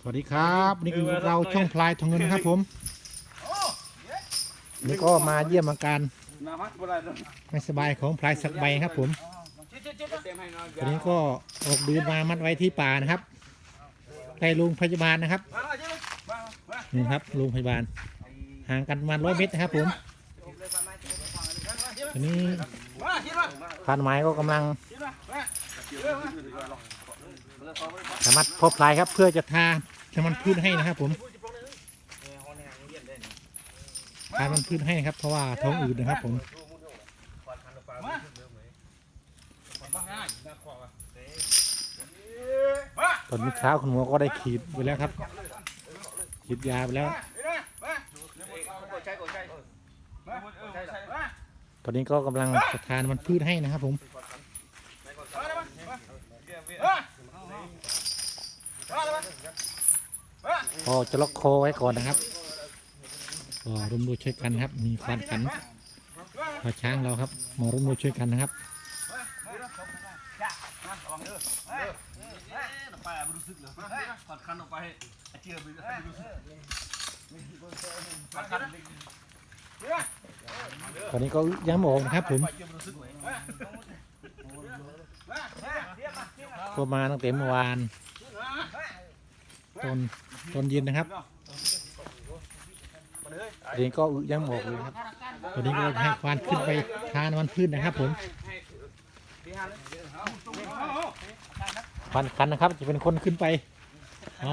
สวัสดีครับนี่คือเราช่องพลายทองเงินนะครับผมนี่ก็มาเยี่ยมอาการไม่สบายของพลายสักใบครับผมวันนี้ก็ออกดูมามัดไว้ที่ป่านะครับใกล้โรงพยาบาลนะครับนี่ครับโรงพยาบาล ห่างกันประมาณร้อยเมตรนะครับผมทีนี้พันไม้ก็กำลัง สามารถพบพลายครับเพื่อจะทาน้ำมันพืชให้นะครับผมทามันพืชให้นะครับ เพราะว่าท้องอืดนะครับผมตอนนี้เช้าคุณหมอก็ได้ขีดไปแล้วครับ ขีดยาไปแล้ว ตอนนี้ก็กำลังทานมันพืชให้นะครับผม ก็จะล็อกคอไว้ก่อนนะครับก็ร่วมด้วยช่วยกันครับ มีควานขันพาช้างเราครับมาร่วมด้วยช่วยกันนะครับตอนนี้ก็ยังไม่ออกนะครับผมเจียไม่รู้สึกไหมก็มาตั้งแต่เมื่อวาน ตอนตอนเย็นนะครับตอนนี้ก็ยังไม่อกเลยครับตอนนี้ก็ให้ควานขึ้นไปทานมันพืชนนะครับผมควานคันนะครับ จะเป็นคนขึ้นไปเอา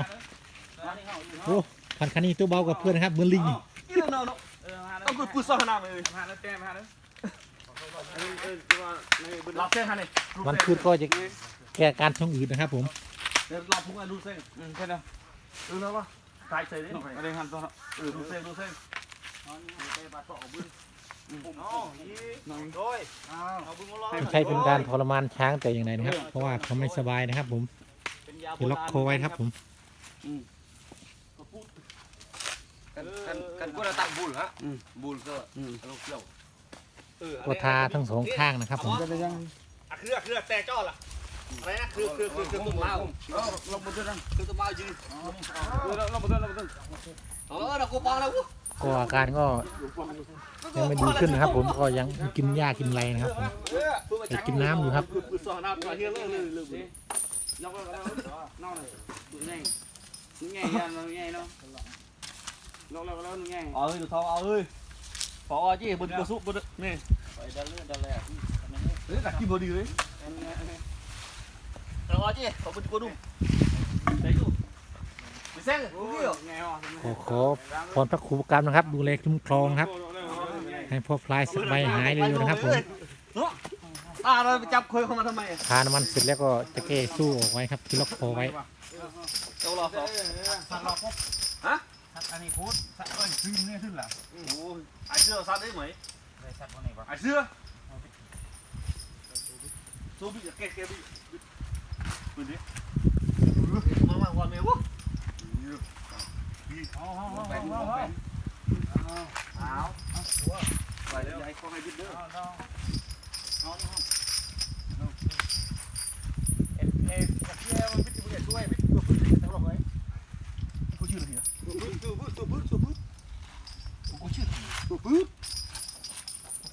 โอ้ควานคันนี้ตัวเบากว่าเพื่อนนะครับเหมือนลิงต้องกูปืนซ่อนน้ามาเลยลาบเส้นฮะนี่มันพืชก็จะแก้การท้องอืดนะครับผมเดี๋ยวรับพุ่งไอ้ดูเส้นใช่ไหม เออแล้ววะตายเฉยเลยอะไรหันตัวเออดูเส้นดูเส้นน้องโดยเอาบึ้งมาลอยไม่ใช่เป็นการทรมานช้างแต่อย่างไรนะครับ เพราะว่าเขาไม่สบายนะครับ ผมจะล็อกคอไว้ครับ ผมกันกันกันกูจะตักบุญฮะบุญก็ลูกเกี่ยวก็ทาทั้งสองข้างนะครับ ผมอะคือคือแต่จ้อล่ะ อะไรนะคือคือคือคือตุ้มเมาลงบนต้นคือตุ้มเมาจริงลงบนต้นลงบนต้นเออเรากูปังแล้วกูก็อาการก็ยังไม่ดีขึ้นนะครับ ผมก็ยังกินหญ้ากินไรนะครับผมแต่กินน้ำอยู่ครับเอายดูง่ายยันดูง่ายเลยเอาเฮ้ยดูท้องเอาเฮ้ยพอจีบนกระสุบนนี่ไปดันเลื่อนดันแหลกเฮ้ยตักกี่บดีเลย เราเอาจีขอบคุณกูดูใส่ดูไปเส้นกูเกี่ยวง่ายว่ะขอขอพรพระครูประกรรมนะครับ ดูแลคุ้มครองครับ ให้พ่อพลายสักใบหายเร็วๆนะครับผม ตาเราไปจับคุยเข้ามาทำไมทาน้ำมันเสร็จแล้วก็จะแก้สู้ออกไว้ครับที่ล็อกคอไว้ เจ้ารอสองสักรอบปุ๊บฮะสักอันนี้พูดสักเอ้ยขึ้นเนี่ยขึ้นล่ะโอ้ไอเสื้อซัดได้ไหมไอ้เสื้อโซบี้แกแกบี้ ปืนดิมามาวันเมียวะเอาเอาเอาเอาเอาไปแล้วให้เขาให้ยึดเด้อเอ็มเอ็มเสียมันพิจิตรช่วยพิจิตรพื้นที่ทั้งหมดเลยกูชื่ออะไรเนี่ยตัวพื้นตัวพื้นตัวพื้นตัวพื้นกูชื่อตัวพื้น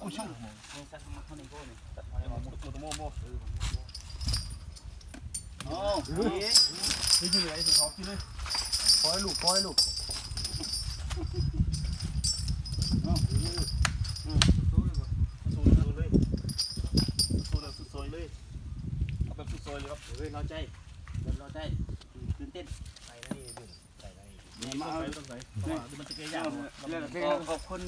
กูชื่อสักมาเท่านี้ก็เนี่ยตัวตัวโม่โม่ อ๋อนี่นี่คืออะไรสิเขากินเลยปล่อยลูกปล่อยลูกเลยสู้เลยสู้ซอยเลยเอาแบบสู้ซอยเลยครับเฮ้ยเราใจเราใจตื่นเต้นนี่มาเอาต้องใส่มันจะเกยยากก็ขอบคุณ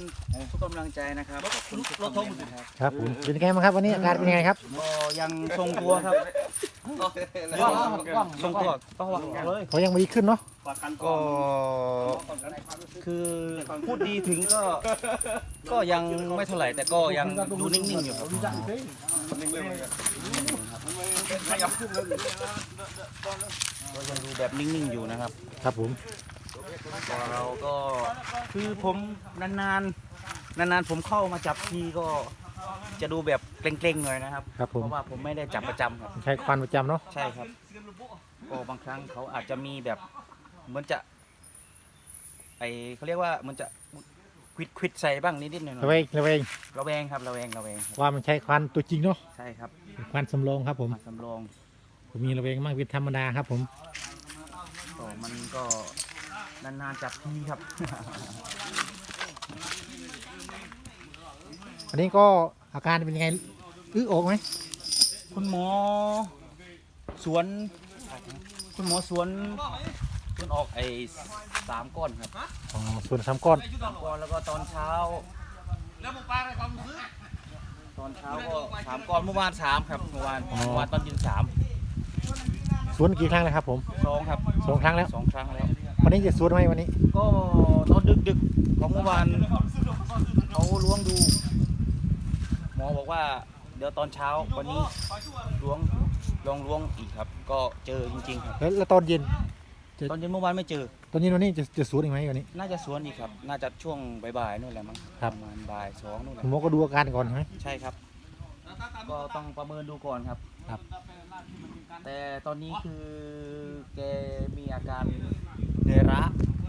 ทุกกำลังใจนะครับขอบคุณทุกรถคท้องอมมืเมอนนะครับครับผมเป็นไงบ้างครับวันนี้อาการเป็นไงครับก็ยังทรงตัวครับ ทรงตัวก็ว่าเลยเขายังไม่ดีขึ้นเนาะก็คือพูดดีถึงก็ก็ยังไม่เท่าไหร่แต่ก็ยังดูนิ่งๆอยู่ครับก็ยังดูแบบนิ่งๆอยู่นะครับ ครับผมเราก็คือผมนานๆนานๆผมเข้ามาจับทีก็ จะดูแบบเกรงๆหน่อยนะครับ ครับผเพมราะว่าผมไม่ได้จับประจำครับ ใช้ควันประจำเนาะ ใช่ครับก็บางครั้งเขาอาจจะมีแบบเหมือนจะ ไอเขาเรียกว่าเหมันจะควิดควิดใส่บ้างนิดๆหน่อยระเวงระเวงๆระแวงครับระแวงระแวงครับว่ามันใช้ควันตัวจริงเนาะใช่ครับเป็นควันสำรองครับผม มาสำรองผมมีระเวงมากเป็นธรรมดาครับผม ก็มันก็นานๆจับทีครับ อั นนี้ก็อาการเป็นยังไงอื้อออกไหมคุณหมอสวน คุณหมอสวนสวนออกไอ้สามก้อนครับอ๋อส่วนสามก้อนสามก้อนแล้วก็ตอนเช้า ตอนเช้าก็สามก้อนเมื่อวานสามครับเมื่อวานเมื่อวานตอนเย็นสามสวนกี่ครั้งแล้วครับผมสองครับสองครั้งแล้วสองครั้งแล้ว วันนี้จะสวนไหมวันนี้ ก็ตอนดึกๆของเมื่อวานเขาล้วงดู หมอบอกว่าเดี๋ยวตอนเช้าวันนี้ล้วงลองล้วงอีกครับ ก็เจอจริง ๆ ครับ แล้วแล้วตอนเย็นตอนเย็นเมื่อวานไม่เจอ ตอนเย็นวันนี้จะจะสวนอีกไหมวันนี้ น่าจะสวนอีกครับ น่าจะช่วงบ่ายๆนู่นแหละมั้งครับ ประมาณบ่ายสองนู่นแหละคุณหมอก็ดูอาการก่อนใช่ไหม ใช่ครับ ก็ต้องประเมินดูก่อนครับ ครับ แต่ตอนนี้คือแกมีอาการเหนื่อยล้า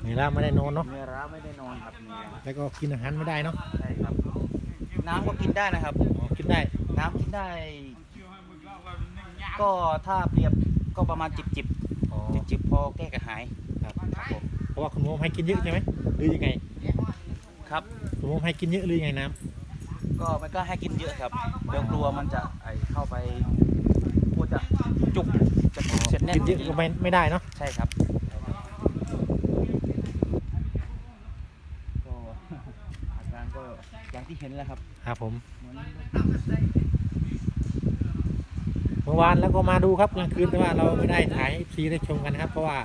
นี่ละไม่ได้นอนเนาะเหนื่อยล้าไม่ได้นอนครับเหนื่อยล้าแล้วก็กินอาหารไม่ได้เนาะ ใช่ครับ น้ำก็กินได้นะครับอ๋อกินได้ น้ำกินได้ ก็ถ้าเปรียบก็ประมาณจิบจิบอ๋อจิบจิบๆพอแก้กระหายครับเพราะว่าคุณหมอให้กินเยอะใช่ไหมหรือยังไงครับ คุณหมอให้กินเยอะหรือยังไงน้ก็ไม่กล้าให้กินเยอะครับเดี๋ยวกลัวมันจะไอเข้าไปกลัวจะจุกจะจุกเสร็จำแน่นกินเยอะก็ไม่ไม่ได้เนาะใช่ครับก็อาการก็ อย่างที่เห็นแล้วครับครับผมเหมือนเมื่อวานแล้วก็มาดูครับกลางคืนแต่ว่าเราไม่ได้ถ่ายซีได้ชมกันครับเพราะว่า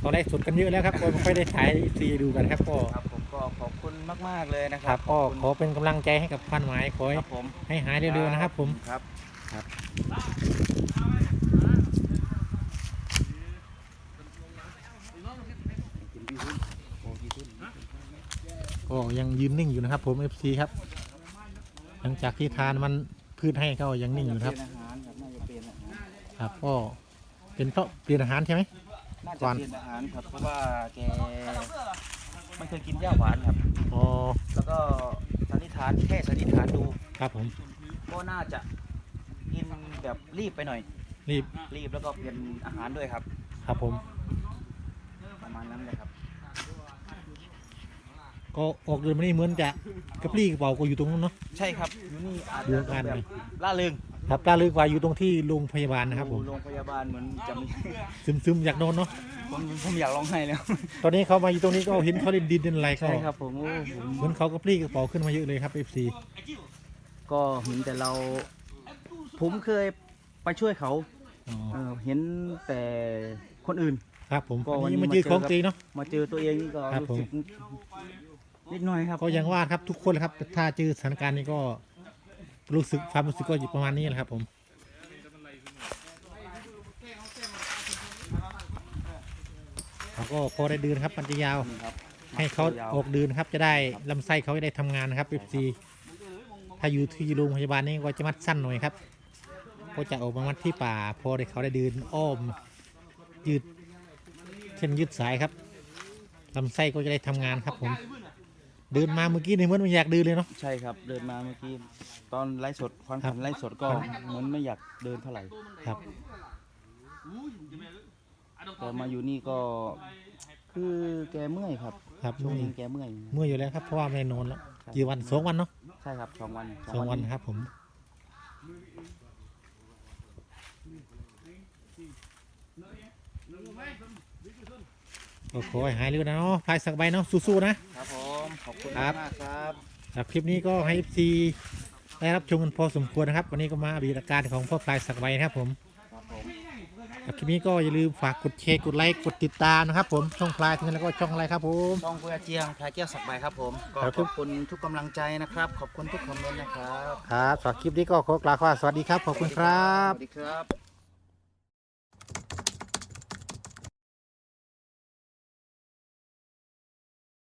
เราได้สดกันเยอะแล้วครับก็ไม่ค่อยได้ถ่ายซีดูกันครับก็ครับผมก็ขอบคุณมาก ๆ เลยนะคครัรับบก็ขอบคุณขอเป็นกำลังใจให้กับพันหมายขอให้ครับผมให้หายเร็วๆนะครับผม ครับ ครับ ก็ยังยืนนิ่งอยู่นะครับ ผม FC ครับ หลังจากที่ทานมันพืชให้ก็ยังนิ่งอยู่นะครับเป็นอาหารครับน่าจะเป็นอาหารครับก็เป็นเพราะเปลี่ยนอาหารใช่ไหม น่าก่จะอนเป็นอาหารครับ เพราะว่าแกไม่เคยกินหญ้าหวานครับ อ๋อ แล้วก็สันนิษฐานแค่สันนิษฐานดูครับผม ก็น่าจะกินแบบรีบไปหน่อย รีบ รีบแล้วก็เปลี่ยนอาหารด้วยครับ ครับผม ประมาณนั้นเลยครับ ก็ออกเดินมานี่เหมือนจะกระปรี้กระเป๋าก็อยู่ตรงนู้นเนาะใช่ครับอยู่นี่อาจดูจะอาการแบบไหมล่าเริงครับตาลึกกว่าอยู่ตรงที่โรงพยาบาลนะครับผม อยู่โรงพยาบาลเหมือนจะมีซึมๆอยากนอนเนาะผมผมอยากร้องไห้แล้วตอนนี้เขามาอยู่ตรงนี้ก็เห็นเขาเล่นดินเล่นอะไรก็ใช่ครับผมโอ้ผมเหมือนเขากระปรี้กระเป๋าขึ้นมาเยอะเลยครับ FC ก็เห็นแต่เรา ผมเคยไปช่วยเขาอ๋อเออเห็นแต่คนอื่น ครับผมก็อันวันนี้นี้มามาเจอเจอของครับจริงเนาะ มาเจอตัวเองนี่ก็ครับรู้สึก นิดหน่อยครับก็ยังว่าครับทุกคนครับ ถ้าเจอสถานการณ์นี้ก็รู้สึกความรู้สึกก็อยู่ประมาณนี้แหละครับผมแล้วก็พอได้เดินครับมันจะยาว ให้เขาออกเดินครับจะได้ลำไส้เขาจะได้ทำงานนะครับ FC ถ้าอยู่ที่โรงพยาบาลนี่ก็จะมัดสั้นหน่อยครับก็จะออกมามัดที่ป่า พอได้เขาได้เดินอ้อม ยืดเส้นยืดสายครับลำไส้ก็จะได้ทำงานครับผม เดินมาเมื่อกี้นี่เหมือนมันอยากเดินเลยเนาะ ใช่ครับ เดินมาเมื่อกี้ ตอนไลฟ์สดควันครัขับนไลฟ์สดก็เหมือนไม่อยากเดินเท่าไหร่ ครับ แต่มาอยู่นี่ก็คือแกเมื่อยครับครับช่วงเมื่อยนี้แกเมื่อย เมื่อยอยู่แล้วครับเพราะว่าไม่ได้นอนแล้วกี่วันสองวันเนาะใช่ครับสองวันสองวันครับผม ก็ขอให้หายเร็วนะเนาะพลายสักใบเนาะสู้ๆนะครับผม ขอบคุณครับมากครับ ครับคลิปนี้ก็ให้ FC ได้รับชมกันพอสมควรนะครับ วันนี้ก็มาอัปเดตอาการของพ่อพลายสักใบนะครับผมครับผมครับคลิปนี้ก็อย่าลืมฝากกดแชร์กดไลค์กดติดตามนะครับผมช่องพลายทั้งนั้นแล้วก็ช่องอะไรครับผม ช่องเพื่อเจียงพลายแก้วสักใบครับผมก็ครับ ขอบคุณทุกกำลังใจนะครับ ขอบคุณทุกคอมเมนต์นะครับครับสำหรับคลิปนี้ก็ขอกล่าวคำว่าสวัสดีครับขอบคุณครับสวัสดีครับ